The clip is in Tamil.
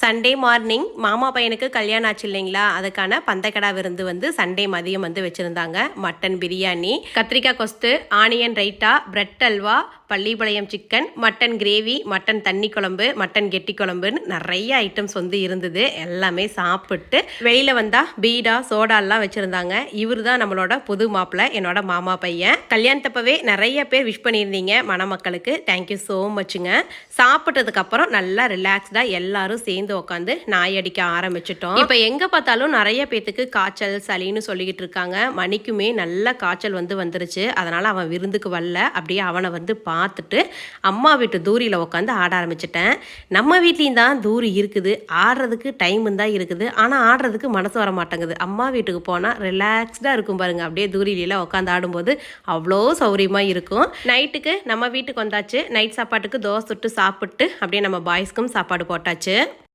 சண்டே மார்னிங் மாமா பையனுக்கு கல்யாணம் ஆச்சு இல்லைங்களா? அதுக்கான பந்தக்கடா விருந்து வந்து சண்டே மதியம் வந்து வச்சுருந்தாங்க. மட்டன் பிரியாணி கத்திரிக்காய் கொஸ்து onion raita bread halwa Pallipalayam chicken mutton gravy mutton தண்ணி குழம்பு மட்டன் கெட்டி குழம்புன்னு நிறைய ஐட்டம்ஸ் வந்து இருந்தது. எல்லாமே சாப்பிட்டு வெளியில் வந்தால் பீடா சோடாலாம் வச்சுருந்தாங்க. இவர் தான் நம்மளோட புது மாப்பிள்ளை என்னோட மாமா பையன். கல்யாணத்தப்பவே நிறைய பேர் விஷ் பண்ணியிருந்தீங்க மணமக்களுக்கு. தேங்க்யூ ஸோ மச்சுங்க சாப்பிட்டதுக்கப்புறம் நல்லா ரிலாக்ஸ்டாக எல்லாரும் சேர்ந்து உட்காந்து நாய் அடிக்க ஆரம்பிச்சிட்டோம். இப்போ எங்கே பார்த்தாலும் நிறைய பேத்துக்கு காய்ச்சல் சளின்னு சொல்லிக்கிட்டு இருக்காங்க. மணிக்குமே நல்ல காய்ச்சல் வந்து வந்துருச்சு. அதனால் அவன் விருந்துக்கு வரல. அப்படியே அவனை வந்து பார்த்துட்டு அம்மா வீட்டு தூரியில் உட்காந்து ஆட ஆரம்பிச்சிட்டேன். நம்ம வீட்லேயும் தான் தூரி இருக்குது. ஆடுறதுக்கு டைம் தான் இருக்குது. ஆனால் ஆடுறதுக்கு மனசு வர மாட்டேங்குது. அம்மா வீட்டுக்கு போனால் ரிலாக்ஸ்டாக இருக்கும் பாருங்கள் அப்படியே தூரியில உட்காந்து ஆடும்போது அவ்வளோ சௌரியமாக இருக்கும். நைட்டுக்கு நம்ம வீட்டுக்கு வந்தாச்சு. நைட் சாப்பாட்டுக்கு தோசை சுட்டு சாப்பிட்டு அப்படியே நம்ம பாய்ஸ்க்கும் சாப்பாடு போட்டாச்சு.